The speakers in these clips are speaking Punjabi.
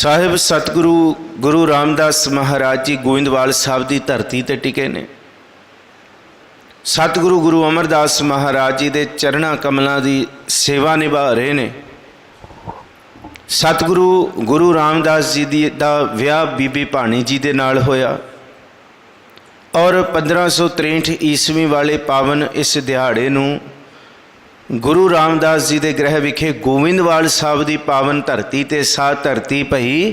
ਸਾਹਿਬ, ਸਤਿਗੁਰੂ, ਗੁਰੂ ਰਾਮਦਾਸ ਮਹਾਰਾਜ ਜੀ ਗੋਇੰਦਵਾਲ ਸਾਹਿਬ ਦੀ ਧਰਤੀ ਤੇ ਟਿਕੇ ਨੇ। ਸਤਿਗੁਰੂ ਗੁਰੂ ਅਮਰਦਾਸ ਮਹਾਰਾਜ ਜੀ ਦੇ ਚਰਣਾ ਕਮਲਾਂ ਦੀ ਸੇਵਾ ਨਿਭਾ ਰਹੇ ਨੇ। ਸਤਿਗੁਰੂ ਗੁਰੂ ਰਾਮਦਾਸ ਜੀ ਦੀ ਦਾ ਵਿਆਹ ਬੀਬੀ ਭਾਣੀ ਜੀ ਦੇ ਨਾਲ ਹੋਇਆ ਔਰ 1563 ਈਸਵੀ ਵਾਲੇ ਪਾਵਨ ਇਸ ਦਿਹਾੜੇ ਨੂੰ ਗੁਰੂ ਰਾਮਦਾਸ ਜੀ ਦੇ ਗ੍ਰਹਿ ਵਿਖੇ ਗੋਵਿੰਦਵਾਲ ਸਾਹਿਬ ਦੀ ਪਾਵਨ ਧਰਤੀ ਤੇ ਸਾ ਧਰਤੀ ਭਈ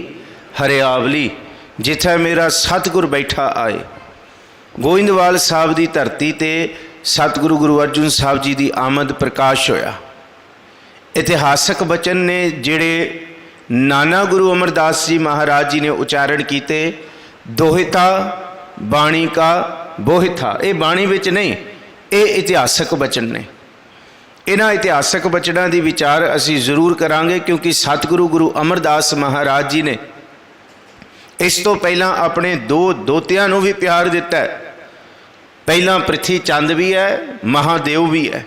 ਹਰਿਆਵਲੀ, ਜਿੱਥੇ ਮੇਰਾ ਸਤਿਗੁਰ ਬੈਠਾ ਆਏ। ਗੋਇੰਦਵਾਲ ਸਾਹਿਬ ਦੀ ਧਰਤੀ ਤੇ ਸਤਿਗੁਰੂ ਗੁਰੂ ਅਰਜਨ ਸਾਹਿਬ ਜੀ ਦੀ ਆਮਦ ਪ੍ਰਕਾਸ਼ ਹੋਇਆ। ਇਤਿਹਾਸਕ ਬਚਨ ਨੇ ਜਿਹੜੇ ਨਾਨਾ ਗੁਰੂ ਅਮਰਦਾਸ ਜੀ ਮਹਾਰਾਜ ਜੀ ਨੇ ਉਚਾਰਨ ਕੀਤੇ, ਦੋਹਿਤਾ, ਬਾਣੀ ਕਾ ਬੋਹਿਤਾ ਇਹ ਬਾਣੀ ਵਿੱਚ ਨਹੀਂ, ਇਹ ਇਤਿਹਾਸਕ ਬਚਨ ਨੇ। ਇਹਨਾਂ ਇਤਿਹਾਸਕ ਬਚਨਾਂ ਦੀ ਵਿਚਾਰ ਅਸੀਂ ਜ਼ਰੂਰ ਕਰਾਂਗੇ ਕਿਉਂਕਿ ਸਤਿਗੁਰੂ ਗੁਰੂ ਅਮਰਦਾਸ ਮਹਾਰਾਜ ਜੀ ਨੇ ਇਸ ਤੋਂ ਪਹਿਲਾਂ ਆਪਣੇ ਦੋ ਦੋਤਿਆਂ ਨੂੰ ਵੀ ਪਿਆਰ ਦਿੱਤਾ ਹੈ। ਪਹਿਲਾਂ ਪ੍ਰਿਥੀ ਚੰਦ ਵੀ ਹੈ, ਮਹਾਦੇਵ ਵੀ ਹੈ।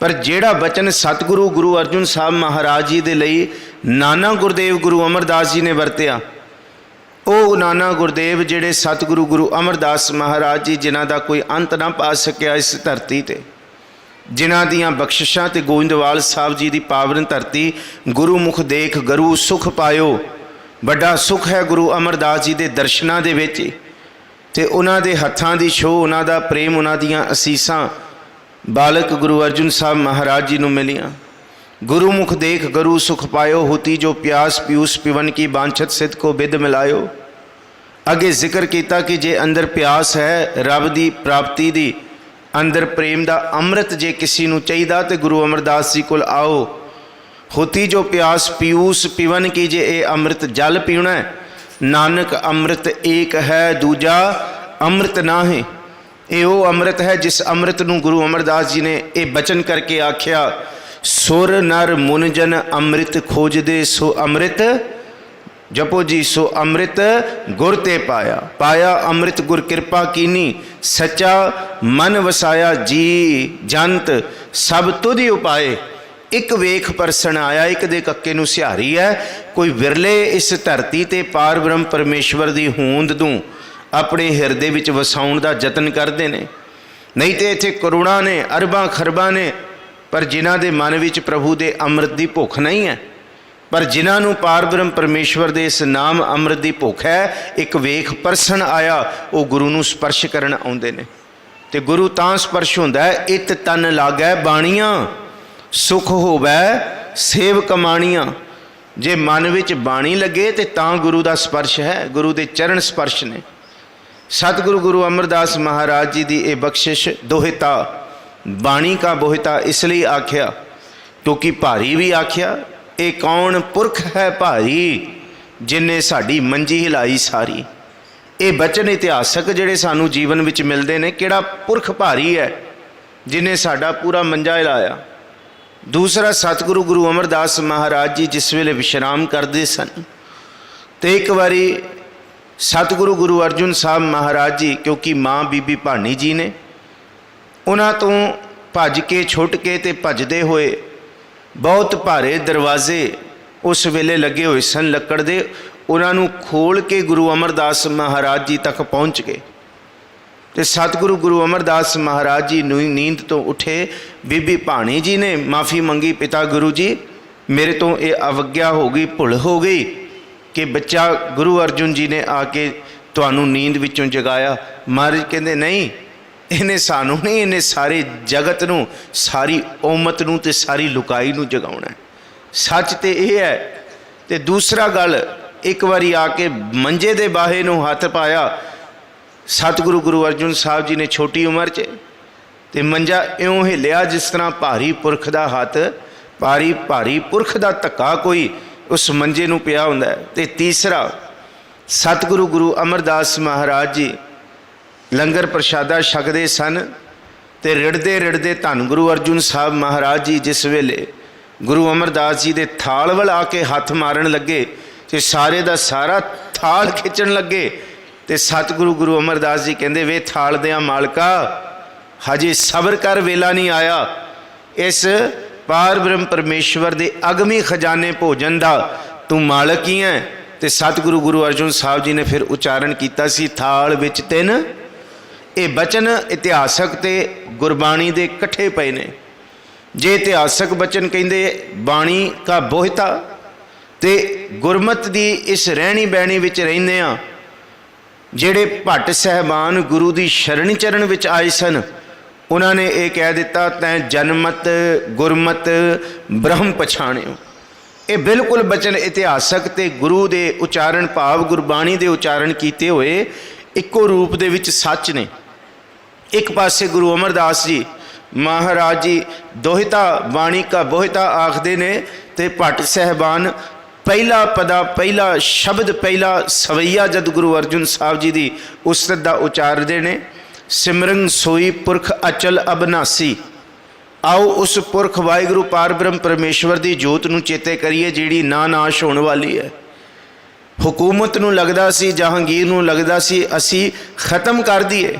ਪਰ ਜਿਹੜਾ ਬਚਨ ਸਤਿਗੁਰੂ ਗੁਰੂ ਅਰਜਨ ਸਾਹਿਬ ਮਹਾਰਾਜ ਜੀ ਦੇ ਲਈ ਨਾਨਾ ਗੁਰਦੇਵ ਗੁਰੂ ਅਮਰਦਾਸ ਜੀ ਨੇ ਵਰਤਿਆ, ਉਹ ਨਾਨਾ ਗੁਰਦੇਵ ਜਿਹੜੇ ਸਤਿਗੁਰੂ ਗੁਰੂ ਅਮਰਦਾਸ ਮਹਾਰਾਜ ਜੀ ਜਿਨ੍ਹਾਂ ਦਾ ਕੋਈ ਅੰਤ ਨਾ ਪਾ ਸਕਿਆ ਇਸ ਧਰਤੀ ਤੇ। ਜਿਨ੍ਹਾਂ ਦੀਆਂ ਬਖਸ਼ਿਸ਼ਾਂ ਤੇ ਗੋਇੰਦਵਾਲ ਸਾਹਿਬ ਜੀ ਦੀ ਪਾਵਨ ਧਰਤੀ ਗੁਰੂ ਮੁਖ ਦੇਖ ਗੁਰੂ ਸੁਖ ਪਾਇਓ। ਵੱਡਾ ਸੁਖ ਹੈ ਗੁਰੂ ਅਮਰਦਾਸ ਜੀ ਦੇ ਦਰਸ਼ਨਾਂ ਦੇ ਵਿੱਚ। ਤੇ ਉਹਨਾਂ ਦੇ ਹੱਥਾਂ ਦੀ ਛੋਹ, ਉਹਨਾਂ ਦਾ ਪ੍ਰੇਮ, ਉਹਨਾਂ ਦੀਆਂ ਅਸੀਸਾਂ ਬਾਲਕ ਗੁਰੂ ਅਰਜਨ ਸਾਹਿਬ ਮਹਾਰਾਜ ਜੀ ਨੂੰ ਮਿਲੀਆਂ। ਗੁਰੂ ਮੁਖ ਦੇਖ ਗੁਰੂ ਸੁਖ ਪਾਇਓ, ਹੋਤੀ ਜੋ ਪਿਆਸ ਪਿਊਸ ਪਿਵਨ ਕੀ ਬਾਂਛਤ ਸਿੱਧ ਕੋ ਬਿਦ ਮਿਲਾਇਓ। ਅੱਗੇ ਜ਼ਿਕਰ ਕੀਤਾ ਕਿ ਜੇ ਅੰਦਰ ਪਿਆਸ ਹੈ, ਰੱਬ ਦੀ ਪ੍ਰਾਪਤੀ ਦੀ ਅੰਦਰ ਪ੍ਰੇਮ ਦਾ ਅੰਮ੍ਰਿਤ ਜੇ ਕਿਸੇ ਨੂੰ ਚਾਹੀਦਾ ਤੇ ਗੁਰੂ ਅਮਰਦਾਸ ਜੀ ਕੋਲ ਆਓ। ਹੋਤੀ ਜੋ ਪਿਆਸ ਪਿਊਸ ਪਿਵਨ ਕੀ ਜੇ ਇਹ ਅੰਮ੍ਰਿਤ ਜਲ ਪੀਣਾ ਹੈ? ਨਾਨਕ, ਅੰਮ੍ਰਿਤ ਏਕ ਹੈ ਦੂਜਾ ਅੰਮ੍ਰਿਤ ਨਾ ਹੈ ਇਹ ਉਹ ਅੰਮ੍ਰਿਤ ਹੈ ਜਿਸ ਅੰਮ੍ਰਿਤ ਨੂੰ ਗੁਰੂ ਅਮਰਦਾਸ ਜੀ ਨੇ ਇਹ ਬਚਨ ਕਰਕੇ ਆਖਿਆ, ਸੁਰ ਨਰ ਮੁਨਜਨ ਅੰਮ੍ਰਿਤ ਖੋਜਦੇ ਸੋ ਅੰਮ੍ਰਿਤ ਜਪੋ ਜੀ ਸੋ ਅੰਮ੍ਰਿਤ ਗੁਰ ਤੇ ਪਾਇਆ ਪਾਇਆ ਅੰਮ੍ਰਿਤ ਗੁਰ ਕਿਰਪਾ ਕੀਨੀ ਸੱਚਾ ਮਨ ਵਸਾਇਆ ਜੀ ਜੰਤ ਸਭ ਤੁਧੀ ਉਪਾਏ ਇੱਕ ਵੇਖ ਪਰਸਣ ਆਇਆ ਇੱਕ ਦੇ ਕੱਕੇ ਨੂੰ ਸਿਹਾਰੀ ਹੈ ਕੋਈ ਵਿਰਲੇ ਇਸ ਧਰਤੀ ਤੇ ਪਾਰ ਬ੍ਰਹਮ ਪਰਮੇਸ਼ਵਰ ਦੀ ਹੋਂਦ ਨੂੰ ਆਪਣੇ ਹਿਰਦੇ ਵਿੱਚ ਵਸਾਉਣ ਦਾ ਯਤਨ ਕਰਦੇ ਨੇ ਨਹੀਂ ਤੇ ਇੱਥੇ ਕਰੋੜਾਂ ਨੇ ਅਰਬਾਂ ਖਰਬਾਂ ਨੇ ਪਰ ਜਿਨ੍ਹਾਂ ਦੇ ਮਨ ਵਿੱਚ ਪ੍ਰਭੂ ਦੇ ਅੰਮ੍ਰਿਤ ਦੀ ਭੁੱਖ ਨਹੀਂ ਹੈ ਪਰ ਜਿਨ੍ਹਾਂ ਨੂੰ ਪਾਰਬ੍ਰਹਮ ਪਰਮੇਸ਼ਵਰ ਦੇ ਇਸ ਨਾਮ ਅੰਮ੍ਰਿਤ ਦੀ ਭੁੱਖ ਹੈ, ਇੱਕ ਵੇਖ ਪਰਸਨ ਆਇਆ, ਉਹ ਗੁਰੂ ਨੂੰ ਸਪਰਸ਼ ਕਰਨ ਆਉਂਦੇ ਨੇ। ਤੇ ਗੁਰੂ ਤਾਂ ਸਪਰਸ਼ ਹੁੰਦਾ ਹੈ, ਇਤ ਤਨ ਲਾਗੈ ਬਾਣੀਆਂ, ਸੁਖ ਹੋਵੇ ਸੇਵ ਕਮਾਣੀਆਂ। ਜੇ ਮਨ ਵਿੱਚ ਬਾਣੀ ਲੱਗੇ ਤੇ ਤਾਂ ਗੁਰੂ ਦਾ ਸਪਰਸ਼ ਹੈ, ਗੁਰੂ ਦੇ ਚਰਨ ਸਪਰਸ਼ ਨੇ। ਸਤਿਗੁਰੂ ਗੁਰੂ ਅਮਰਦਾਸ ਮਹਾਰਾਜ ਜੀ ਦੀ ਇਹ ਬਖਸ਼ਿਸ਼, ਦੋਹਿਤਾ, ਬਾਣੀ ਕਾ ਬੋਹਿਤਾ, ਇਸ ਲਈ ਆਖਿਆ, ਕਿਉਂਕਿ ਭਾਰੀ ਵੀ ਆਖਿਆ ਇਹ ਕੌਣ ਪੁਰਖ ਹੈ ਭਾਰੀ ਜਿਨੇ ਸਾਡੀ ਮੰਜੀ ਹਿਲਾਈ ਸਾਰੀ? ਇਹ ਬਚਨ ਇਤਿਹਾਸਕ ਜਿਹੜੇ ਸਾਨੂੰ ਜੀਵਨ ਵਿੱਚ ਮਿਲਦੇ ਨੇ, ਕਿਹੜਾ ਪੁਰਖ ਭਾਰੀ ਹੈ ਜਿਨੇ ਸਾਡਾ ਪੂਰਾ ਮੰਜਾ ਹਿਲਾਇਆ? ਦੂਸਰਾ, ਸਤਿਗੁਰੂ ਗੁਰੂ ਅਮਰਦਾਸ ਮਹਾਰਾਜ ਜੀ ਜਿਸ ਵੇਲੇ ਵਿਸ਼ਰਾਮ ਕਰਦੇ ਸਨ ਤੇ ਇੱਕ ਵਾਰੀ ਸਤਿਗੁਰੂ ਗੁਰੂ ਅਰਜਨ ਸਾਹਿਬ ਮਹਾਰਾਜ ਜੀ, ਕਿਉਂਕਿ ਮਾਂ ਬੀਬੀ ਭਾਨੀ ਜੀ ਨੇ, ਉਹਨਾਂ ਤੋਂ ਭੱਜ ਕੇ, ਛੁੱਟ ਕੇ ਤੇ ਭੱਜਦੇ ਹੋਏ ਬਹੁਤ ਭਾਰੇ ਦਰਵਾਜ਼ੇ ਉਸ ਵੇਲੇ ਲੱਗੇ ਹੋਏ ਸਨ, ਲੱਕੜ ਦੇ। ਉਹਨਾਂ ਨੂੰ ਖੋਲ ਕੇ ਗੁਰੂ ਅਮਰਦਾਸ ਮਹਾਰਾਜ ਜੀ ਤੱਕ ਪਹੁੰਚ ਗਏ। ਤੇ ਸਤਿਗੁਰੂ ਗੁਰੂ ਅਮਰਦਾਸ ਮਹਾਰਾਜ ਜੀ ਨੂੰ ਨੀਂਦ ਤੋਂ ਉੱਠੇ। ਬੀਬੀ ਭਾਣੀ ਜੀ ਨੇ ਮਾਫੀ ਮੰਗੀ, ਪਿਤਾ ਗੁਰੂ ਜੀ, ਮੇਰੇ ਤੋਂ ਇਹ ਅਵਗਿਆ ਹੋ ਗਈ, ਭੁੱਲ ਹੋ ਗਈ ਕਿ ਬੱਚਾ ਗੁਰੂ ਅਰਜੁਨ ਜੀ ਨੇ ਆ ਕੇ ਤੁਹਾਨੂੰ ਨੀਂਦ ਵਿੱਚੋਂ ਜਗਾਇਆ। ਮਹਾਰਾਜ ਕਹਿੰਦੇ, ਨਹੀਂ ਇਹਨੇ ਸਾਨੂੰ ਨਹੀਂ, ਇਹਨੇ ਸਾਰੇ ਜਗਤ ਨੂੰ, ਸਾਰੀ ਉਮਤ ਨੂੰ ਤੇ ਸਾਰੀ ਲੁਕਾਈ ਨੂੰ ਜਗਾਉਣਾ ਸੱਚ ਤੇ ਇਹ ਹੈ, ਤੇ ਦੂਸਰਾ ਗੱਲ, ਇੱਕ ਵਾਰੀ ਆ ਕੇ ਮੰਜੇ ਦੇ ਬਾਹੇ ਨੂੰ ਹੱਥ ਪਾਇਆ, ਸਤਿਗੁਰੂ ਗੁਰੂ ਅਰਜਨ ਸਾਹਿਬ ਜੀ ਨੇ ਛੋਟੀ ਉਮਰ 'ਚ, ਤੇ ਮੰਜਾ ਇਉਂ ਹਿਲਿਆ ਜਿਸ ਤਰ੍ਹਾਂ ਭਾਰੀ ਪੁਰਖ ਦਾ ਹੱਥ, ਭਾਰੀ ਭਾਰੀ ਪੁਰਖ ਦਾ ਧੱਕਾ ਕੋਈ ਉਸ ਮੰਜੇ ਨੂੰ ਪਿਆ ਹੁੰਦਾ ਹੈ। ਤੇ ਤੀਸਰਾ, ਸਤਿਗੁਰੂ ਗੁਰੂ ਅਮਰਦਾਸ ਮਹਾਰਾਜ ਜੀ ਲੰਗਰ ਪ੍ਰਸ਼ਾਦਾ ਛਕਦੇ ਸਨ ਤੇ ਰਿੜਦੇ ਰਿੜਦੇ ਧੰਨ ਗੁਰੂ ਅਰਜੁਨ ਸਾਹਿਬ ਮਹਾਰਾਜ ਜੀ ਜਿਸ ਵੇਲੇ ਗੁਰੂ ਅਮਰਦਾਸ ਜੀ ਦੇ ਥਾਲ ਵੱਲ ਆ ਕੇ ਹੱਥ ਮਾਰਨ ਲੱਗੇ ਤੇ ਸਾਰੇ ਦਾ ਸਾਰਾ ਥਾਲ ਖਿੱਚਣ ਲੱਗੇ ਤੇ ਸਤਿਗੁਰੂ ਗੁਰੂ ਅਮਰਦਾਸ ਜੀ ਕਹਿੰਦੇ, ਵੇ ਥਾਲ ਦਿਆਂ ਮਾਲਕਾ, ਹਜੇ ਸਬਰ ਕਰ, ਵੇਲਾ ਨਹੀਂ ਆਇਆ। ਇਸ ਪਾਰ ਬ੍ਰਹਮ ਪਰਮੇਸ਼ਵਰ ਦੇ ਅਗਮੀ ਖਜ਼ਾਨੇ ਭੋਜਨ ਦਾ ਤੂੰ ਮਾਲਕ ਹੀ ਹੈ। ਤੇ ਸਤਿਗੁਰੂ ਗੁਰੂ ਅਰਜਨ ਸਾਹਿਬ ਜੀ ਨੇ ਫਿਰ ਉਚਾਰਨ ਕੀਤਾ ਸੀ, ਥਾਲ ਵਿੱਚ ਤਿੰਨ ਇਹ ਬਚਨ ਇਤਿਹਾਸਕ ਤੇ ਗੁਰਬਾਣੀ ਦੇ ਇਕੱਠੇ ਪਏ ਨੇ। ਜੇ ਇਤਿਹਾਸਕ ਬਚਨ ਕਹਿੰਦੇ ਬਾਣੀ ਕਾ ਬੋਹਿਤਾ ਤੇ ਗੁਰਮਤ ਦੀ ਇਸ ਰਹਿਣੀ ਬਹਿਣੀ ਵਿੱਚ ਰਹਿੰਦੇ ਆ ਜਿਹੜੇ ਭੱਟ ਸਹਿਬਾਨ ਗੁਰੂ ਦੀ ਸ਼ਰਣੀ ਚਰਨ ਵਿੱਚ ਆਏ ਸਨ, ਉਹਨਾਂ ਨੇ ਇਹ ਕਹਿ ਦਿੱਤਾ, ਤੈਂ ਜਨਮਤ, ਗੁਰਮਤ, ਬ੍ਰਹਮ ਪਛਾਣਿਓ। ਇਹ ਬਿਲਕੁਲ ਬਚਨ ਇਤਿਹਾਸਕ ਤੇ ਗੁਰੂ ਦੇ ਉਚਾਰਨ ਭਾਵ ਗੁਰਬਾਣੀ ਦੇ ਉਚਾਰਨ ਕੀਤੇ ਹੋਏ ਇੱਕੋ ਰੂਪ ਦੇ ਵਿੱਚ ਸੱਚ ਨੇ। ਇੱਕ ਪਾਸੇ ਗੁਰੂ ਅਮਰਦਾਸ ਜੀ, ਮਹਾਰਾਜ ਜੀ ਦੋਹਿਤਾ ਬਾਣੀ ਕਾ ਬੋਹਿਤਾ ਆਖਦੇ ਨੇ ਤੇ ਭੱਟ ਸਹਿਬਾਨ ਪਹਿਲਾ ਪਦਾ, ਪਹਿਲਾ ਸ਼ਬਦ, ਪਹਿਲਾ ਸਵਈਆ ਜਦ ਗੁਰੂ ਅਰਜਨ ਸਾਹਿਬ ਜੀ ਦੀ ਉਸਤਤ ਦਾ ਉਚਾਰਦੇ ਨੇ, ਸਿਮਰਨ ਸੋਈ ਪੁਰਖ ਅਚਲ ਅਬਨਾਸੀ। ਆਓ ਉਸ ਪੁਰਖ ਵਾਹਿਗੁਰੂ ਪਾਰਬ੍ਰਹਮ ਪਰਮੇਸ਼ਵਰ ਦੀ ਜੋਤ ਨੂੰ ਚੇਤੇ ਕਰੀਏ ਜਿਹੜੀ ਨਾ ਨਾਸ਼ ਹੋਣ ਵਾਲੀ ਹੈ। ਹਕੂਮਤ ਨੂੰ ਲੱਗਦਾ ਸੀ, ਜਹਾਂਗੀਰ ਨੂੰ ਲੱਗਦਾ ਸੀ, ਅਸੀਂ ਖਤਮ ਕਰ ਦਈਏ।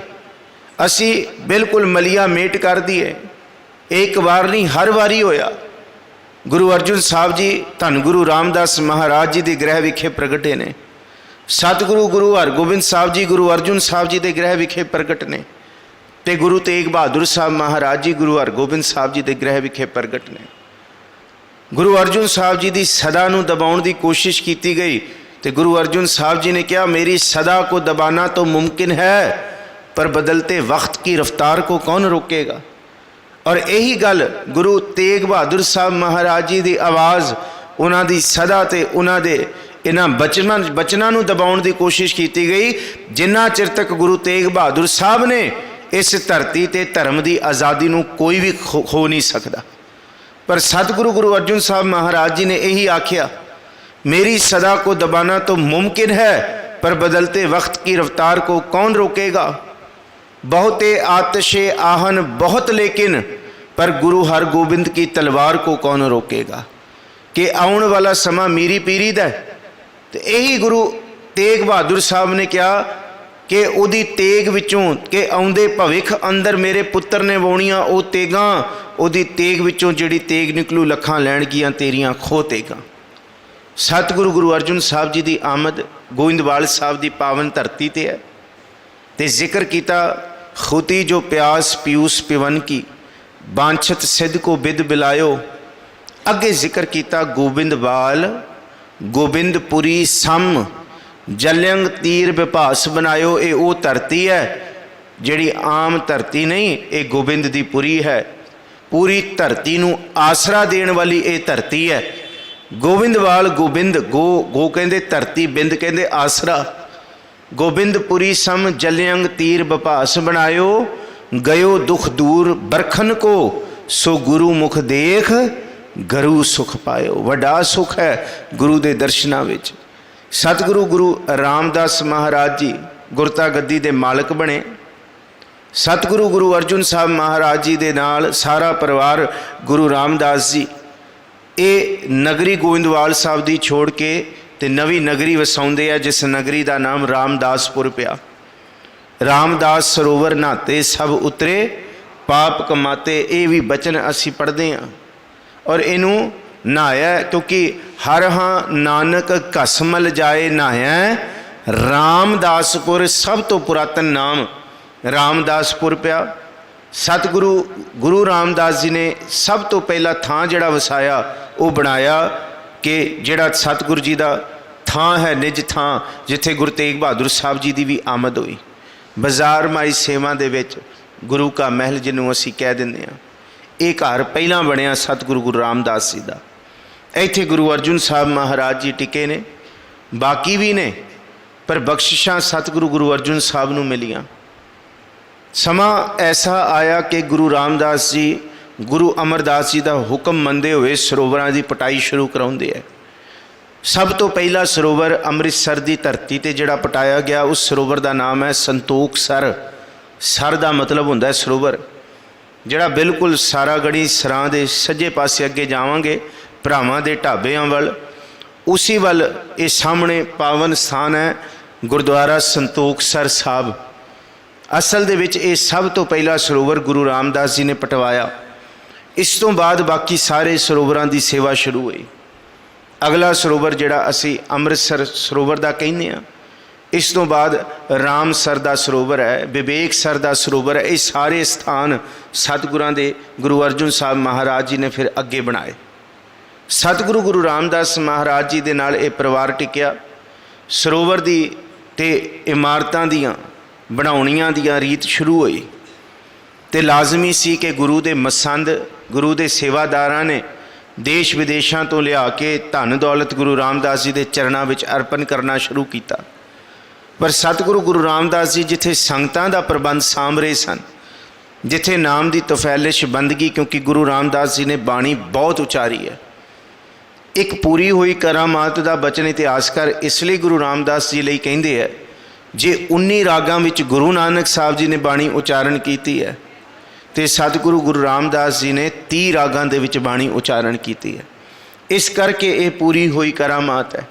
ਅਸੀਂ ਬਿਲਕੁਲ ਮਲੀਆ ਮੇਟ ਕਰ ਦਈਏ। ਇੱਕ ਵਾਰ ਨਹੀਂ, ਹਰ ਵਾਰੀ ਹੋਇਆ। ਗੁਰੂ ਅਰਜਨ ਸਾਹਿਬ ਜੀ ਧੰਨ ਗੁਰੂ ਰਾਮਦਾਸ ਮਹਾਰਾਜ ਜੀ ਦੇ ਗ੍ਰਹਿ ਵਿਖੇ ਪ੍ਰਗਟੇ ਨੇ। ਸਤਿਗੁਰੂ ਗੁਰੂ ਹਰਗੋਬਿੰਦ ਸਾਹਿਬ ਜੀ, ਗੁਰੂ ਅਰਜਨ ਸਾਹਿਬ ਜੀ ਦੇ ਗ੍ਰਹਿ ਵਿਖੇ ਪ੍ਰਗਟ ਨੇ। ਤੇ ਗੁਰੂ ਤੇਗ ਬਹਾਦਰ ਸਾਹਿਬ ਮਹਾਰਾਜ ਜੀ, ਗੁਰੂ ਹਰਗੋਬਿੰਦ ਸਾਹਿਬ ਜੀ ਦੇ ਗ੍ਰਹਿ ਵਿਖੇ ਪ੍ਰਗਟ ਨੇ। ਗੁਰੂ ਅਰਜਨ ਸਾਹਿਬ ਜੀ ਦੀ ਸਦਾ ਨੂੰ ਦਬਾਉਣ ਦੀ ਕੋਸ਼ਿਸ਼ ਕੀਤੀ ਗਈ। ਤੇ ਗੁਰੂ ਅਰਜਨ ਸਾਹਿਬ ਜੀ ਨੇ ਕਿਹਾ ਮੇਰੀ ਸਦਾ को दबाना तो मुमकिन है पर बदलते वक्त की रफ्तार को कौन रोकेगा ਔਰ ਇਹੀ ਗੱਲ ਗੁਰੂ ਤੇਗ ਬਹਾਦਰ ਸਾਹਿਬ ਮਹਾਰਾਜ ਜੀ ਦੀ ਆਵਾਜ਼ ਉਹਨਾਂ ਦੀ ਸਦਾ ਤੇ ਉਹਨਾਂ ਦੇ ਇਹਨਾਂ ਬਚਨਾਂ ਬਚਨਾਂ ਨੂੰ ਦਬਾਉਣ ਦੀ ਕੋਸ਼ਿਸ਼ ਕੀਤੀ ਗਈ ਜਿੰਨਾ ਚਿਰ ਤੱਕ ਗੁਰੂ ਤੇਗ ਬਹਾਦਰ ਸਾਹਿਬ ਨੇ ਇਸ ਧਰਤੀ ਤੇ ਧਰਮ ਦੀ ਆਜ਼ਾਦੀ ਨੂੰ ਕੋਈ ਵੀ ਖੋ ਖੋ ਨਹੀਂ ਸਕਦਾ ਪਰ ਸਤਿਗੁਰੂ ਗੁਰੂ ਅਰਜਨ ਸਾਹਿਬ ਮਹਾਰਾਜ ਜੀ ਨੇ ਇਹੀ ਆਖਿਆ मेरी सदा को दबाना तो मुमकिन है पर बदलते वक्त की रफ्तार को कौन रोकेगा बहुते आतशे आहन बहुत लेकिन पर गुरु हर गोबिंद की तलवार को कौन रोकेगा ਕਿ ਆਉਣ ਵਾਲਾ ਸਮਾਂ ਮੀਰੀ ਪੀਰੀ ਦਾ ਹੈ। ਤੇ ਇਹੀ ਗੁਰੂ ਤੇਗ ਬਹਾਦਰ ਸਾਹਿਬ ਨੇ ਕਿਹਾ ਕਿ ਉਹਦੀ ਤੇਗ ਵਿੱਚੋਂ ਕਿ ਆਉਂਦੇ ਭਵਿੱਖ ਅੰਦਰ ਮੇਰੇ ਪੁੱਤਰ ਨੇ ਵਾਉਣੀਆਂ ਉਹ ਤੇਗਾਂ ਉਹਦੀ ਤੇਗ ਵਿੱਚੋਂ ਜਿਹੜੀ ਤੇਗ ਨਿਕਲੂ ਲੱਖਾਂ ਲੈਣਗੀਆਂ ਤੇਰੀਆਂ ਖੋ ਤੇਗਾਂ ਸਤਿਗੁਰੂ ਗੁਰੂ ਅਰਜਨ ਸਾਹਿਬ ਜੀ ਦੀ ਆਮਦ ਗੋਇੰਦਵਾਲ ਸਾਹਿਬ ਦੀ ਪਾਵਨ ਧਰਤੀ ਤੇ ਹੈ। ਤੇ ਜ਼ਿਕਰ ਕੀਤਾ, ਖੁਤੀ ਜੋ ਪਿਆਸ ਪਿਊਸ ਪਿਵਨ ਕੀ, ਬਾਂਛਤ ਸਿੱਧ ਕੋ ਬਿਦ ਬਿਲਾਇਓ। ਅੱਗੇ ਜ਼ਿਕਰ ਕੀਤਾ ਗੋਬਿੰਦਵਾਲ, ਗੋਬਿੰਦਪੁਰੀ ਸਮ, ਜਲਯੰਗ ਤੀਰ ਵਿਭਾਸ ਬਣਾਇਓ, ਇਹ ਉਹ ਧਰਤੀ ਹੈ ਜਿਹੜੀ ਆਮ ਧਰਤੀ ਨਹੀਂ, ਇਹ ਗੋਬਿੰਦ ਦੀ ਪੁਰੀ ਹੈ। ਪੂਰੀ ਧਰਤੀ ਨੂੰ ਆਸਰਾ ਦੇਣ ਵਾਲੀ ਇਹ ਧਰਤੀ ਹੈ। ਗੋਬਿੰਦਵਾਲ, ਗੋਬਿੰਦ, ਗੋ ਗੋ ਕਹਿੰਦੇ ਧਰਤੀ, ਬਿੰਦ ਕਹਿੰਦੇ ਆਸਰਾ। ਗੋਬਿੰਦਪੁਰੀ ਸਮ ਜਲਯੰਗ ਤੀਰ ਵਿਭਾਸ ਬਣਾਇਓ, ਗਇਓ ਦੁਖ ਦੂਰ ਬਰਖਨ ਕੋ, ਸੋ ਗੁਰੂ ਮੁਖ ਦੇਖ, ਗਰੂ ਸੁਖ ਪਾਇਓ। ਵੱਡਾ ਸੁਖ ਹੈ ਗੁਰੂ ਦੇ ਦਰਸ਼ਨਾਂ ਵਿੱਚ। ਸਤਿਗੁਰੂ ਗੁਰੂ ਰਾਮਦਾਸ ਮਹਾਰਾਜ ਜੀ ਗੁਰਤਾ ਗੱਦੀ ਦੇ ਮਾਲਕ ਬਣੇ। ਸਤਿਗੁਰੂ ਗੁਰੂ ਅਰਜਨ ਸਾਹਿਬ ਮਹਾਰਾਜ ਜੀ ਦੇ ਨਾਲ ਸਾਰਾ ਪਰਿਵਾਰ ਗੁਰੂ ਰਾਮਦਾਸ ਜੀ ਇਹ ਨਗਰੀ ਗੋਇੰਦਵਾਲ ਸਾਹਿਬ ਦੀ ਛੋੜ ਕੇ ਤੇ ਨਵੀਂ ਨਗਰੀ ਵਸਾਉਂਦੇ ਆ, ਜਿਸ ਨਗਰੀ ਦਾ ਨਾਮ ਰਾਮਦਾਸਪੁਰ ਪਿਆ। ਰਾਮਦਾਸ ਸਰੋਵਰ ਨਹਾਤੇ, ਸਭ ਉਤਰੇ, ਪਾਪ ਕਮਾਤੇ, ਇਹ ਵੀ ਬਚਨ ਅਸੀਂ ਪੜ੍ਹਦੇ ਹਾਂ ਔਰ ਇਹਨੂੰ ਨਹਾਇਆ ਕਿਉਂਕਿ ਹਰ ਹਾਂ ਨਾਨਕ ਕਸਮਲ ਜਾਏ ਨਹਾਇਆ ਰਾਮਦਾਸਪੁਰ ਸਭ ਤੋਂ ਪੁਰਾਤਨ ਨਾਮ ਰਾਮਦਾਸਪੁਰ ਪਿਆ। ਸਤਿਗੁਰੂ, ਗੁਰੂ ਰਾਮਦਾਸ ਜੀ ਨੇ ਸਭ ਤੋਂ ਪਹਿਲਾ ਥਾਂ ਜਿਹੜਾ ਵਸਾਇਆ ਉਹ ਬਣਾਇਆ ਕਿ ਜਿਹੜਾ ਸਤਿਗੁਰੂ ਜੀ ਦਾ ਥਾਂ ਹੈ, ਨਿਜ ਥਾਂ, ਜਿੱਥੇ ਗੁਰੂ ਤੇਗ ਬਹਾਦਰ ਸਾਹਿਬ ਜੀ ਦੀ ਵੀ ਆਮਦ ਹੋਈ। ਬਾਜ਼ਾਰ ਮਾਈ ਸੇਵਾ ਦੇ ਵਿੱਚ ਗੁਰੂ ਕਾ ਮਹਿਲ ਜਿਹਨੂੰ ਅਸੀਂ ਕਹਿ ਦਿੰਦੇ ਹਾਂ, ਇਹ ਘਰ ਪਹਿਲਾਂ ਬਣਿਆ ਸਤਿਗੁਰੂ ਗੁਰੂ ਰਾਮਦਾਸ ਜੀ ਦਾ। ਇੱਥੇ ਗੁਰੂ ਅਰਜਨ ਸਾਹਿਬ ਮਹਾਰਾਜ ਜੀ ਟਿਕੇ ਨੇ, ਬਾਕੀ ਵੀ ਨੇ, ਪਰ ਬਖਸ਼ਿਸ਼ਾਂ ਸਤਿਗੁਰੂ ਗੁਰੂ ਅਰਜਨ ਸਾਹਿਬ ਨੂੰ ਮਿਲੀਆਂ। ਸਮਾਂ ਐਸਾ ਆਇਆ ਕਿ ਗੁਰੂ ਰਾਮਦਾਸ ਜੀ ਗੁਰੂ ਅਮਰਦਾਸ ਜੀ ਦਾ ਹੁਕਮ ਮੰਨਦੇ ਹੋਏ ਸਰੋਵਰਾਂ ਦੀ ਪਟਾਈ ਸ਼ੁਰੂ ਕਰਾਉਂਦੇ ਹੈ ਸਭ ਤੋਂ ਪਹਿਲਾ ਸਰੋਵਰ ਅੰਮ੍ਰਿਤਸਰ ਦੀ ਧਰਤੀ ਤੇ ਜਿਹੜਾ ਪਟਾਇਆ ਗਿਆ, ਉਸ ਸਰੋਵਰ ਦਾ ਨਾਮ ਹੈ ਸੰਤੋਖ ਸਰ। ਸਰ ਦਾ ਮਤਲਬ ਹੁੰਦਾ ਹੈ ਸਰੋਵਰ, ਜਿਹੜਾ ਬਿਲਕੁਲ ਸਾਰਾਗੜੀ ਸਰਾਂ ਦੇ ਸੱਜੇ ਪਾਸੇ ਅੱਗੇ ਜਾਵਾਂਗੇ, ਭਰਾਵਾਂ ਦੇ ਢਾਬਿਆਂ ਵੱਲ। ਉਸੇ ਵੱਲ ਇਹ ਸਾਹਮਣੇ ਪਾਵਨ ਸਥਾਨ ਹੈ, ਗੁਰਦੁਆਰਾ ਸੰਤੋਖ ਸਰ ਸਾਹਿਬ। ਅਸਲ ਦੇ ਵਿੱਚ ਇਹ ਸਭ ਤੋਂ ਪਹਿਲਾ ਸਰੋਵਰ ਗੁਰੂ ਰਾਮਦਾਸ ਜੀ ਨੇ ਪਟਵਾਇਆ। ਇਸ ਤੋਂ ਬਾਅਦ ਬਾਕੀ ਸਾਰੇ ਸਰੋਵਰਾਂ ਦੀ ਸੇਵਾ ਸ਼ੁਰੂ ਹੋਈ। ਅਗਲਾ ਸਰੋਵਰ ਜਿਹੜਾ ਅਸੀਂ ਅੰਮ੍ਰਿਤਸਰ ਸਰੋਵਰ ਦਾ ਕਹਿੰਦੇ ਆ ਇਸ ਤੋਂ ਬਾਅਦ ਰਾਮਸਰ ਦਾ ਸਰੋਵਰ ਹੈ, ਵਿਵੇਕ ਸਰ ਦਾ ਸਰੋਵਰ ਹੈ, ਇਹ ਸਾਰੇ ਸਥਾਨ ਸਤਿਗੁਰਾਂ ਦੇ ਗੁਰੂ ਅਰਜਨ ਸਾਹਿਬ ਮਹਾਰਾਜ ਜੀ ਨੇ ਫਿਰ ਅੱਗੇ ਬਣਾਏ। ਸਤਿਗੁਰੂ ਗੁਰੂ ਰਾਮਦਾਸ ਮਹਾਰਾਜ ਜੀ ਦੇ ਨਾਲ ਇਹ ਪਰਿਵਾਰ ਟਿਕਿਆ। ਸਰੋਵਰ ਦੀ ਤੇ ਇਮਾਰਤਾਂ ਦੀਆਂ, ਬਣਾਉਣੀਆਂ ਦੀਆਂ ਰੀਤ ਸ਼ੁਰੂ ਹੋਈ। ਤੇ ਲਾਜ਼ਮੀ ਸੀ ਕਿ ਗੁਰੂ ਦੇ ਮਸੰਦ ਗੁਰੂ ਦੇ ਸੇਵਾਦਾਰਾਂ ਨੇ ਦੇਸ਼ ਵਿਦੇਸ਼ਾਂ ਤੋਂ ਲਿਆ ਕੇ ਧਨ ਦੌਲਤ ਗੁਰੂ ਰਾਮਦਾਸ ਜੀ ਦੇ ਚਰਨਾਂ ਵਿੱਚ ਅਰਪਣ ਕਰਨਾ ਸ਼ੁਰੂ ਕੀਤਾ। ਪਰ ਸਤਿਗੁਰੂ ਗੁਰੂ ਰਾਮਦਾਸ ਜੀ ਜਿੱਥੇ ਸੰਗਤਾਂ ਦਾ ਪ੍ਰਬੰਧ ਸਾਂਭ ਰਹੇ ਸਨ, ਜਿੱਥੇ ਨਾਮ ਦੀ ਤਫੈਲਿਸ਼ ਬੰਦਗੀ ਕਿਉਂਕਿ ਗੁਰੂ ਰਾਮਦਾਸ ਜੀ ਨੇ ਬਾਣੀ ਬਹੁਤ ਉਚਾਰੀ ਹੈ। ਇੱਕ ਪੂਰੀ ਹੋਈ ਕਰਾਮਾਤ ਦਾ ਬਚਨ ਇਤਿਹਾਸਕਾਰ ਇਸ ਲਈ ਗੁਰੂ ਰਾਮਦਾਸ ਜੀ ਲਈ ਕਹਿੰਦੇ ਹੈ, ਜੇ 19 ਰਾਗਾਂ ਵਿੱਚ ਗੁਰੂ ਨਾਨਕ ਸਾਹਿਬ ਜੀ ਨੇ ਬਾਣੀ ਉਚਾਰਨ ਕੀਤੀ ਹੈ ਤੇ ਸਤਿਗੁਰੂ ਗੁਰੂ ਰਾਮਦਾਸ ਜੀ ਨੇ 30 ਰਾਗਾਂ ਦੇ ਵਿੱਚ ਬਾਣੀ ਉਚਾਰਨ ਕੀਤੀ ਹੈ। ਇਸ ਕਰਕੇ ਇਹ ਪੂਰੀ ਹੋਈ ਕਰਾਮਾਤ ਹੈ।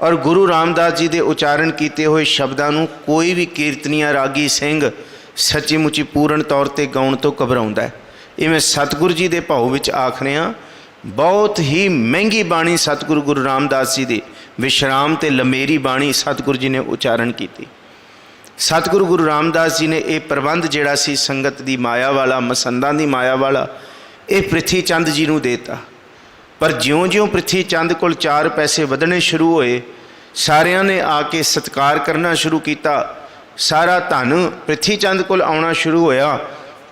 ਔਰ ਗੁਰੂ ਰਾਮਦਾਸ ਜੀ ਦੇ ਉਚਾਰਨ ਕੀਤੇ ਹੋਏ ਸ਼ਬਦਾਂ ਨੂੰ ਕੋਈ ਵੀ ਕੀਰਤਨੀਆ ਰਾਗੀ ਸਿੰਘ ਸੱਚੀ ਮੁੱਚੀ ਪੂਰਨ ਤੌਰ ਤੇ ਗਾਉਣ ਤੋਂ ਘਬਰਾਉਂਦਾ ਹੈ। ਇਹ ਮੈਂ ਸਤਿਗੁਰੂ ਜੀ ਦੇ ਭਾਉ ਵਿੱਚ ਆਖ ਰਿਹਾ ਬਹੁਤ ਹੀ ਮਹਿੰਗੀ ਬਾਣੀ ਸਤਿਗੁਰੂ ਗੁਰੂ ਰਾਮਦਾਸ ਜੀ ਦੀ, ਵਿਸ਼ਰਾਮ ਤੇ ਲੰਮੇਰੀ ਬਾਣੀ ਸਤਿਗੁਰੂ ਜੀ ਨੇ ਉਚਾਰਨ ਕੀਤੀ। ਸਤਿਗੁਰੂ ਗੁਰੂ ਰਾਮਦਾਸ ਜੀ ਨੇ ਇਹ ਪ੍ਰਬੰਧ ਜਿਹੜਾ ਸੀ ਸੰਗਤ ਦੀ ਮਾਇਆ ਵਾਲਾ, ਮਸੰਦਾਂ ਦੀ ਮਾਇਆ ਵਾਲਾ, ਇਹ ਪ੍ਰਿਥੀ ਚੰਦ ਜੀ ਨੂੰ ਦੇਤਾ। ਪਰ ਜਿਉਂ-ਜਿਉਂ ਪ੍ਰਿਥੀ ਚੰਦ ਕੋਲ ਚਾਰ ਪੈਸੇ ਵਧਣੇ ਸ਼ੁਰੂ ਹੋਏ, ਸਾਰਿਆਂ ਨੇ ਆ ਕੇ ਸਤਕਾਰ ਕਰਨਾ ਸ਼ੁਰੂ ਕੀਤਾ। ਸਾਰਾ ਧਨ ਪ੍ਰਿਥੀ ਚੰਦ ਕੋਲ ਆਉਣਾ ਸ਼ੁਰੂ ਹੋਇਆ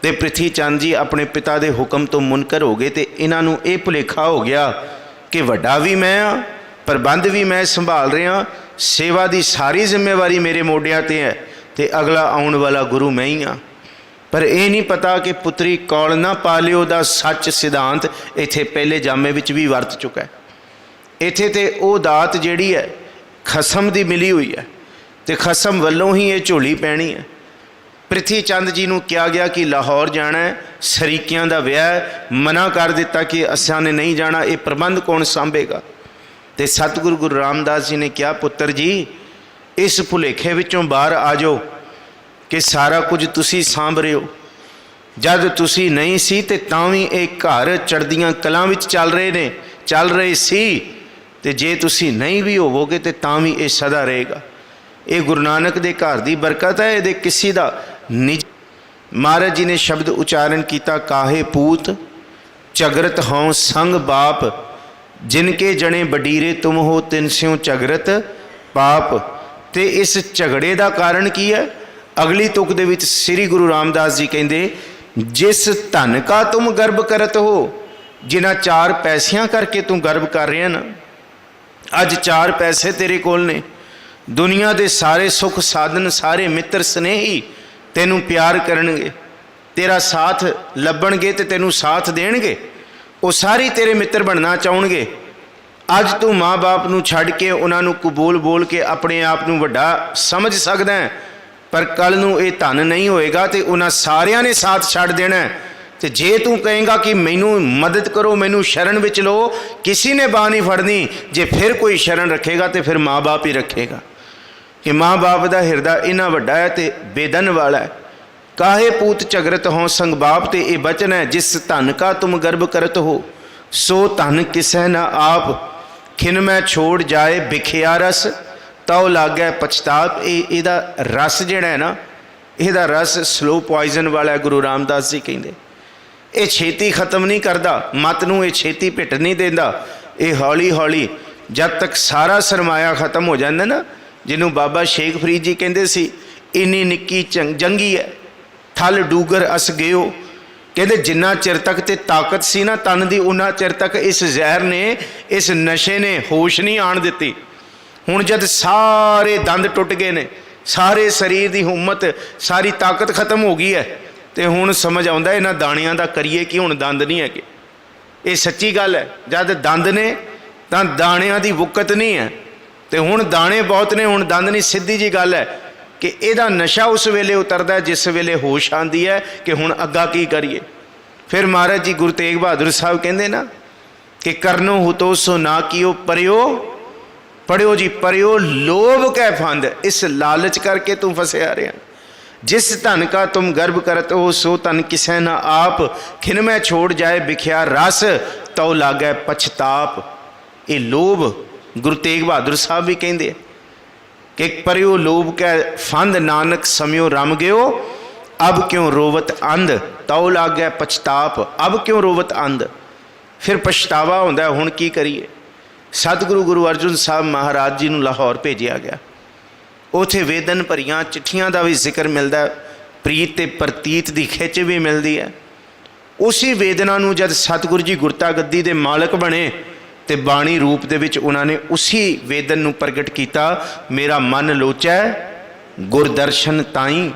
ਤੇ ਪ੍ਰਿਥੀ ਚੰਦ ਜੀ ਆਪਣੇ ਪਿਤਾ ਦੇ ਹੁਕਮ ਤੋਂ ਮੁਨਕਰ ਹੋ ਗਏ ਤੇ ਇਹਨਾਂ ਨੂੰ ਇਹ ਭੁਲੇਖਾ ਹੋ ਗਿਆ ਕਿ ਵੱਡਾ ਵੀ ਮੈਂ ਆ, ਪ੍ਰਬੰਧ ਵੀ ਮੈਂ ਸੰਭਾਲ ਰਿਹਾ, ਸੇਵਾ ਦੀ ਸਾਰੀ ਜ਼ਿੰਮੇਵਾਰੀ ਮੇਰੇ ਮੋਢਿਆਂ ਤੇ ਹੈ। ਤੇ ਅਗਲਾ ਆਉਣ ਵਾਲਾ ਗੁਰੂ ਮੈਂ ਹੀ ਆ ਪਰ ਇਹ ਨਹੀਂ ਪਤਾ ਕਿ ਪੁੱਤਰੀ ਕੌਲ ਨਾ ਪਾ ਲਿਓ ਦਾ ਸੱਚ ਸਿਧਾਂਤ ਇੱਥੇ ਪਹਿਲੇ ਜਾਮੇ ਵਿੱਚ ਵੀ ਵਰਤ ਚੁੱਕਾ ਹੈ। ਇੱਥੇ ਤੇ ਉਹ ਦਾਤ ਜਿਹੜੀ ਹੈ, ਖਸਮ ਦੀ ਮਿਲੀ ਹੋਈ ਹੈ ਤੇ ਖਸਮ ਵੱਲੋਂ ਹੀ ਇਹ ਝੋਲੀ ਪੈਣੀ ਹੈ। ਪ੍ਰਿਥੀ ਚੰਦ ਜੀ ਨੂੰ ਕਿਹਾ ਗਿਆ ਕਿ ਲਾਹੌਰ ਜਾਣਾ ਹੈ, ਸਰੀਕਿਆਂ ਦਾ ਵਿਆਹ ਹੈ, ਮਨਾ ਕਰ ਦਿੱਤਾ ਕਿ ਅਸਾਂ ਨੇ ਨਹੀਂ ਜਾਣਾ, ਇਹ ਪ੍ਰਬੰਧ ਕੌਣ ਸੰਭੇਗਾ? ਤੇ ਸਤਿਗੁਰੂ ਗੁਰੂ ਰਾਮਦਾਸ ਜੀ ਨੇ ਕਿਹਾ, ਪੁੱਤਰ ਜੀ ਇਸ ਭੁਲੇਖੇ ਵਿੱਚੋਂ ਬਾਹਰ ਆ ਜਾਓ ਕਿ ਸਾਰਾ ਕੁਝ ਤੁਸੀਂ ਸਾਂਭ ਰਹੇ ਹੋ। ਜਦ ਤੁਸੀਂ ਨਹੀਂ ਸੀ ਤੇ ਤਾਂ ਵੀ ਇਹ ਘਰ ਚੜਦੀਆਂ ਕਲਾਂ ਵਿੱਚ ਚੱਲ ਰਹੇ ਨੇ, ਚੱਲ ਰਹੇ ਸੀ ਤੇ ਜੇ ਤੁਸੀਂ ਨਹੀਂ ਵੀ ਹੋਵੋਗੇ ਤੇ ਤਾਂ ਵੀ ਇਹ ਸਦਾ ਰਹੇਗਾ। ਇਹ ਗੁਰੂ ਨਾਨਕ ਦੇ ਘਰ ਦੀ ਬਰਕਤ ਹੈ, ਇਹਦੇ ਕਿਸੇ ਦਾ ਨਿਜ ਮਹਾਰਾਜ ਜੀ ਨੇ ਸ਼ਬਦ ਉਚਾਰਨ ਕੀਤਾ, ਕਾਹੇ ਪੂਤ, ਝਗਰਤ ਹਉ ਸੰਗ ਬਾਪ, ਜਿਨ ਕੇ ਜਣੇ ਬਡੀਰੇ ਤੁਮ ਹੋ ਤਿਨ ਸਿਉ ਝਗਰਤ ਪਾਪ। ਤੇ ਇਸ ਝਗੜੇ ਦਾ ਕਾਰਨ ਕੀ ਹੈ? ਅਗਲੀ ਤੁਕ ਦੇ ਵਿੱਚ ਸ੍ਰੀ ਗੁਰੂ ਰਾਮਦਾਸ ਜੀ ਕਹਿੰਦੇ, ਜਿਸ ਧਨ ਕਾ ਤੁਮ ਗਰਭ ਕਰਤ ਹੋ, ਜਿਨ੍ਹਾਂ ਚਾਰ ਪੈਸਿਆਂ ਕਰਕੇ ਤੂੰ ਗਰਭ ਕਰ ਰਿਹਾ ਨਾ ਅੱਜ ਚਾਰ ਪੈਸੇ ਤੇਰੇ ਕੋਲ ਨੇ। ਦੁਨੀਆ ਦੇ ਸਾਰੇ ਸੁੱਖ ਸਾਧਨ, ਸਾਰੇ ਮਿੱਤਰ ਸਨੇਹੀ ਤੈਨੂੰ ਪਿਆਰ ਕਰਨਗੇ। ਤੇਰਾ ਸਾਥ ਲੱਭਣਗੇ ਤੇ ਤੈਨੂੰ ਸਾਥ ਦੇਣਗੇ। ਉਹ ਸਾਰੇ ਤੇਰੇ ਮਿੱਤਰ ਬਣਨਾ ਚਾਹਣਗੇ। ਅੱਜ ਤੂੰ ਮਾਂ-ਬਾਪ ਨੂੰ ਛੱਡ ਕੇ ਉਹਨਾਂ ਨੂੰ ਕਬੂਲ ਬੋਲ ਕੇ ਆਪਣੇ ਆਪ ਨੂੰ ਵੱਡਾ ਸਮਝ ਸਕਦਾ ਹੈ। ਪਰ ਕੱਲ ਨੂੰ ਇਹ ਧਨ ਨਹੀਂ ਹੋਏਗਾ ਤੇ ਉਹਨਾਂ ਸਾਰਿਆਂ ਨੇ ਸਾਥ ਛੱਡ ਦੇਣਾ ਹੈ। ਤੇ ਜੇ ਤੂੰ ਕਹੇਗਾ ਕਿ ਮੈਨੂੰ ਮਦਦ ਕਰੋ, ਮੈਨੂੰ ਸ਼ਰਨ ਵਿੱਚ ਲਓ, ਕਿਸੇ ਨੇ ਬਾਹ ਨਹੀਂ ਫੜਨੀ। ਜੇ ਫਿਰ ਕੋਈ ਸ਼ਰਨ ਰੱਖੇਗਾ ਤੇ ਫਿਰ ਮਾਂ-ਬਾਪ ਹੀ ਰੱਖੇਗਾ। ਕਿ ਮਾਂ-ਬਾਪ ਦਾ ਹਿਰਦਾ ਇੰਨਾ ਵੱਡਾ ਹੈ ਤੇ ਬੇਦਨ ਵਾਲਾ ਹੈ। ਕਾਹੇ ਪੂਤ ਝਗਰਤ ਹੋ ਸੰਗ ਬਾਪ ਤੇ ਇਹ ਬਚਨ ਹੈ, ਜਿਸ ਧਨ ਕਾ ਤੁਮ ਗਰਭ ਕਰਤ ਹੋ, ਸੋ ਧਨ ਕਿਸੈ ਨਾ ਆਪ। ਖਿਨ ਮੈਂ ਛੋੜ ਜਾਏ ਵਿਖਿਆ ਰਸ, ਤਉ ਲਾਗੈ ਪਛਤਾਪ। ਇਹ ਇਹਦਾ ਰਸ ਜਿਹੜਾ ਹੈ ਨਾ, ਇਹਦਾ ਰਸ ਸਲੋ ਪੋਇਜ਼ਨ ਵਾਲਾ ਗੁਰੂ ਰਾਮਦਾਸ ਜੀ ਕਹਿੰਦੇ। ਇਹ ਛੇਤੀ ਖਤਮ ਨਹੀਂ ਕਰਦਾ, ਮਤ ਨੂੰ ਇਹ ਛੇਤੀ ਭਿੱਟ ਨਹੀਂ ਦਿੰਦਾ। ਇਹ ਹੌਲੀ ਹੌਲੀ ਜਦ ਤੱਕ ਸਾਰਾ ਸਰਮਾਇਆ ਖਤਮ ਹੋ ਜਾਂਦਾ ਨਾ, ਜਿਹਨੂੰ ਬਾਬਾ ਸ਼ੇਖ ਫਰੀਦ ਜੀ ਕਹਿੰਦੇ ਸੀ, ਇੰਨੀ ਨਿੱਕੀ ਚੰਗ- ਜੰਗੀ ਹੈ, ਥਲ ਡੂਗਰ ਅਸ ਗਿਓ ਕਹਿੰਦੇ ਜਿੰਨਾ ਚਿਰ ਤੱਕ ਤੇ ਤਾਕਤ ਸੀ ਨਾ, ਤਨ ਦੀ ਉਹਨਾਂ ਚਿਰ ਤੱਕ ਇਸ ਜ਼ਹਿਰ ਨੇ, ਇਸ ਨਸ਼ੇ ਨੇ ਹੋਸ਼ ਨਹੀਂ ਆਣ ਦਿੱਤੀ। ਹੁਣ ਜਦ ਸਾਰੇ ਦੰਦ ਟੁੱਟ ਗਏ ਨੇ, ਸਾਰੇ ਸਰੀਰ ਦੀ ਹਿੰਮਤ, ਸਾਰੀ ਤਾਕਤ ਖਤਮ ਹੋ ਗਈ ਹੈ, ਤੇ ਹੁਣ ਸਮਝ ਆਉਂਦਾ ਇਹਨਾਂ ਦਾਣਿਆਂ ਦਾ ਕਰੀਏ ਕਿ, ਹੁਣ ਦੰਦ ਨਹੀਂ ਹੈਗੇ। ਇਹ ਸੱਚੀ ਗੱਲ ਹੈ, ਜਦ ਦੰਦ ਨੇ, ਤਾਂ ਦਾਣਿਆਂ ਦੀ ਵੁਕਤ ਨਹੀਂ ਹੈ। ਤੇ ਹੁਣ ਦਾਣੇ ਬਹੁਤ ਨੇ, ਹੁਣ ਦੰਦ ਨਹੀਂ, ਸਿੱਧੀ ਜੀ ਗੱਲ ਹੈ ਕਿ ਇਹਦਾ ਨਸ਼ਾ ਉਸ ਵੇਲੇ ਉਤਰਦਾ ਜਿਸ ਵੇਲੇ ਹੋਸ਼ ਆਂਦੀ ਹੈ ਕਿ ਹੁਣ ਅੱਗਾ ਕੀ ਕਰੀਏ। ਫਿਰ ਮਹਾਰਾਜ ਜੀ ਗੁਰੂ ਤੇਗ ਬਹਾਦਰ ਸਾਹਿਬ ਕਹਿੰਦੇ ਨਾ ਕਿ ਕਰਨੋ ਹੁਤੋ ਸੋ ਨਾ ਕੀਓ ਪਰਿਓ, ਪੜਿਓ ਜੀ ਪਰਿਓ, ਲੋਭ ਕੈ ਫੰਦ, ਇਸ ਲਾਲਚ ਕਰਕੇ ਤੂੰ ਫਸਿਆ ਰਿਹਾ। ਜਿਸ ਧਨ ਕਾ ਤੁਮ ਗਰਭ ਕਰਤ ਹੋ, ਸੋ ਤਨ ਕਿਸੈ ਨਾ ਆਪ ਖਿਣਮੈਂ ਛੋੜ ਜਾਏ ਵਿਖਿਆ ਰਸ, ਤਉ ਲਾਗੈ ਪਛਤਾਪ। ਇਹ ਲੋਭ ਗੁਰੂ ਤੇਗ ਬਹਾਦਰ ਸਾਹਿਬ ਵੀ ਕਹਿੰਦੇ ਆ। ਕਿ ਪਰਿਓ ਲੋਭ ਕੈ, ਫੰਦ ਨਾਨਕ ਸਮਿਓ ਰਮ ਗਿਓ, ਅਬ ਕਿਉ ਰੋਵਤ ਅੰਧ? ਤਉ ਲਾਗੈ ਪਛਤਾਪ, ਅਬ ਕਿਉ ਰੋਵਤ ਅੰਧ? ਫਿਰ ਪਛਤਾਵਾ ਹੁੰਦਾ, ਹੁਣ ਕੀ ਕਰੀਏ? ਸਤਿਗੁਰੂ ਗੁਰੂ ਅਰਜਨ ਸਾਹਿਬ ਮਹਾਰਾਜ ਜੀ ਨੂੰ ਲਾਹੌਰ ਭੇਜਿਆ ਗਿਆ। ਉਥੇ ਵੇਦਨ ਭਰੀਆਂ, ਚਿੱਠੀਆਂ ਦਾ ਵੀ ਜ਼ਿਕਰ ਮਿਲਦਾ, ਪ੍ਰੀਤ ਤੇ ਪ੍ਰਤੀਤ ਦੀ ਖਿੱਚ ਵੀ ਮਿਲਦੀ ਹੈ। ਉਸੇ ਵੇਦਨਾ ਨੂੰ ਜਦ ਸਤਿਗੁਰੂ ਜੀ ਗੁਰਤਾ ਗੱਦੀ ਦੇ ਮਾਲਕ ਬਣੇ ਤੇ ਬਾਣੀ ਰੂਪ ਦੇ ਵਿੱਚ ਉਹਨਾਂ ਨੇ ਉਸੇ ਵੇਦਨ ਨੂੰ ਪ੍ਰਗਟ ਕੀਤਾ, ਮੇਰਾ ਮਨ ਲੋਚੈ, ਗੁਰਦਰਸ਼ਨ ਤਾਈ,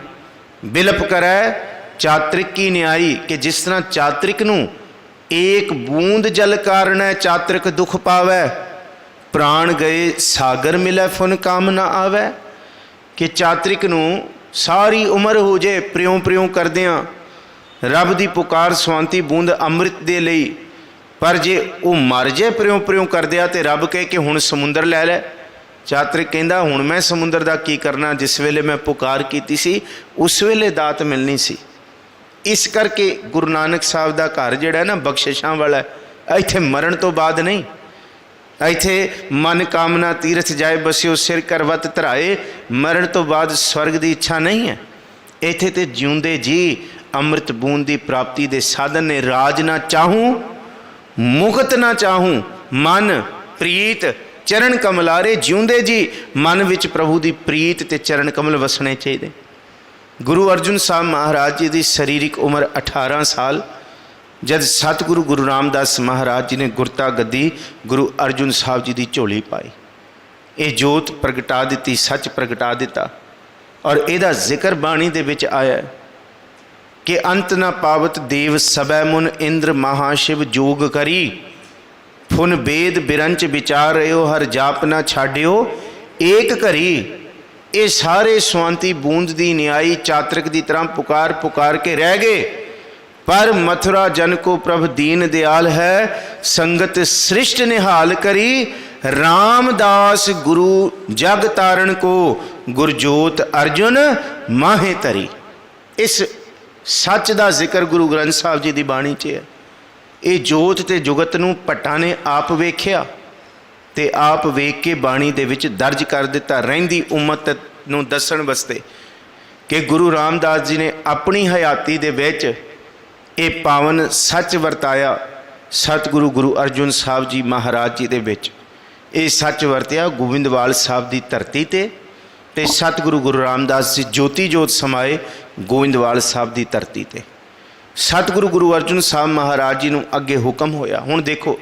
ਬਿਲਪ ਕਰੈ, ਚਾਤ੍ਰਿਕ ਕੀ ਨਿਆਈ, ਕਿ ਜਿਸ ਤਰ੍ਹਾਂ ਚਾਤ੍ਰਿਕ ਨੂੰ ਏਕ ਬੂੰਦ ਜਲ ਕਾਰਣੈ, ਚਾਤ੍ਰਿਕ ਦੁਖ ਪਾਵੈ, ਪ੍ਰਾਣ ਗਏ ਸਾਗਰ ਮਿਲੈ, ਫੁਨ ਕਾਮ ਨਾ ਆਵੈ, ਕਿ ਚਾਤ੍ਰਿਕ ਨੂੰ ਸਾਰੀ ਉਮਰ ਹੋ ਜੇ ਪ੍ਰਿਉ ਪ੍ਰਿਉ ਕਰਦਿਆਂ, ਰੱਬ ਦੀ ਪੁਕਾਰ ਸਵਾਂਤੀ ਬੂੰਦ ਅੰਮ੍ਰਿਤ ਦੇ ਲਈ ਪਰ ਜੇ ਉਹ ਮਰ ਜੇ ਪ੍ਰਿਉ ਪ੍ਰਿਉ ਕਰਦਿਆ ਤੇ ਰੱਬ ਕਹੇ ਕਿ ਹੁਣ ਸਮੁੰਦਰ ਲੈ ਲੈ। ਚਾਤ੍ਰਿਕ ਕਹਿੰਦਾ, ਹੁਣ ਮੈਂ ਸਮੁੰਦਰ ਦਾ ਕੀ ਕਰਨਾ? ਜਿਸ ਵੇਲੇ ਮੈਂ ਪੁਕਾਰ ਕੀਤੀ ਸੀ, ਉਸ ਵੇਲੇ ਦਾਤ ਮਿਲਣੀ ਸੀ। ਇਸ ਕਰਕੇ ਗੁਰੂ ਨਾਨਕ ਸਾਹਿਬ ਦਾ ਘਰ ਜਿਹੜਾ ਨਾ, ਬਖਸ਼ਿਸ਼ਾਂ ਵਾਲਾ ਹੈ। ਇੱਥੇ ਮਰਨ ਤੋਂ ਬਾਅਦ ਨਹੀਂ। ਇੱਥੇ ਮਨ ਕਾਮਨਾ ਤੀਰਥ ਜਾਏ, ਬਸਿਓ ਸਿਰ ਕਰਵਤ ਧਰਾਏ, ਮਰਨ ਤੋਂ ਬਾਅਦ ਸਵਰਗ ਦੀ ਇੱਛਾ ਨਹੀਂ ਹੈ। ਇੱਥੇ ਤੇ ਜਿਉਂਦੇ ਜੀ, ਅੰਮ੍ਰਿਤ ਬੂੰਦ ਦੀ ਪ੍ਰਾਪਤੀ ਦੇ ਸਾਧਨ ਨੇ। ਰਾਜ ਨਾ ਚਾਹੂੰ ਮੁਕਤ ਨਾ ਚਾਹੂੰ, ਮਨ, ਪ੍ਰੀਤ, ਚਰਨ ਕਮਲਾਰੇ ਜਿਉਂਦੇ ਜੀ, ਮਨ ਵਿੱਚ ਪ੍ਰਭੂ ਦੀ ਪ੍ਰੀਤ ਤੇ ਚਰਨ ਕਮਲ ਵਸਣੇ ਚਾਹੀਦੇ। ਗੁਰੂ ਅਰਜੁਨ ਸਾਹਿਬ ਮਹਾਰਾਜ ਜੀ ਦੀ ਸਰੀਰਿਕ ਉਮਰ 18 ਸਾਲ, ਜਦ ਸਤਿਗੁਰੂ ਗੁਰੂ ਰਾਮਦਾਸ ਮਹਾਰਾਜ ਜੀ ਨੇ ਗੁਰਤਾ ਗੱਦੀ ਗੁਰੂ ਅਰਜੁਨ ਸਾਹਿਬ ਜੀ ਦੀ ਝੋਲੀ ਪਾਈ। ਇਹ ਜੋਤ ਪ੍ਰਗਟਾ ਦਿੱਤੀ, ਸੱਚ ਪ੍ਰਗਟਾ ਦਿੱਤਾ ਔਰ ਇਹਦਾ ਜ਼ਿਕਰ ਬਾਣੀ ਦੇ ਵਿੱਚ ਆਇਆ ਹੈ। ਕਿ ਅੰਤ ਨਾ ਪਾਵਤ ਦੇਵ ਸਬੈ ਮੁਨ ਇੰਦਰ ਮਹਾਸ਼ਿਵ ਜੋਗ ਕਰੀ। ਫੁਨ ਬੇਦ ਬਿਰੰਚ ਵਿਚਾਰ ਰਿਓ ਹਰ ਜਾਪ ਨਾ ਛਾਡਿਓ, ਏਕ ਘਰੀ। ਇਹ ਸਾਰੇ ਸਵਾਂਤੀ ਬੂੰਦ ਦੀ ਨਿਆਈ ਚਾਤ੍ਰਿਕ ਦੀ ਤਰ੍ਹਾਂ ਪੁਕਾਰ ਪੁਕਾਰ ਕੇ ਰਹਿ ਗਏ। ਪਰ ਮਥੁਰਾ ਜਨ ਕੋ ਪ੍ਰਭ ਦੀਨ ਦਿਆਲ ਹੈ, ਸੰਗਤ ਸ੍ਰਿਸ਼ਟ ਨਿਹਾਲ ਕਰੀ। ਰਾਮਦਾਸ ਗੁਰੂ ਜਗ ਤਾਰਨ ਕੋ ਗੁਰਜੋਤ ਅਰਜੁਨ ਮਾਹੇ ਤਰੀ ਇਸ ਸੱਚ ਦਾ ਜ਼ਿਕਰ ਗੁਰੂ ਗ੍ਰੰਥ ਸਾਹਿਬ ਜੀ ਦੀ ਬਾਣੀ 'ਚ ਹੈ। ਇਹ ਜੋਤ ਤੇ ਜੁਗਤ ਨੂੰ ਭੱਟਾਂ ਨੇ ਆਪ ਵੇਖਿਆ ਤੇ ਆਪ ਵੇਖ ਕੇ ਬਾਣੀ ਦੇ ਵਿੱਚ ਦਰਜ ਕਰ ਦਿੱਤਾ। ਰਹਿੰਦੀ ਉਮਤ ਨੂੰ ਦੱਸਣ ਵਾਸਤੇ ਕਿ ਗੁਰੂ ਰਾਮਦਾਸ ਜੀ ਨੇ ਆਪਣੀ ਹਯਾਤੀ ਦੇ ਵਿੱਚ ਇਹ ਪਾਵਨ ਸੱਚ ਵਰਤਾਇਆ ਸਤਿਗੁਰੂ ਗੁਰੂ ਅਰਜੁਨ ਸਾਹਿਬ ਜੀ ਮਹਾਰਾਜ ਜੀ ਦੇ ਵਿੱਚ। ਇਹ ਸੱਚ ਵਰਤਿਆ ਗੋਬਿੰਦਵਾਲ ਸਾਹਿਬ ਦੀ ਧਰਤੀ ਤੇ ਤੇ ਸਤਿਗੁਰੂ ਗੁਰੂ ਰਾਮਦਾਸ ਜੀ ਜੋਤੀ ਜੋਤ ਸਮਾਏ ਗੋਇੰਦਵਾਲ ਸਾਹਿਬ ਦੀ ਧਰਤੀ ਤੇ। ਸਤਿਗੁਰੂ ਗੁਰੂ ਅਰਜੁਨ ਸਾਹਿਬ ਮਹਾਰਾਜ ਜੀ ਨੂੰ ਅੱਗੇ ਹੁਕਮ ਹੋਇਆ। ਹੁਣ ਦੇਖੋ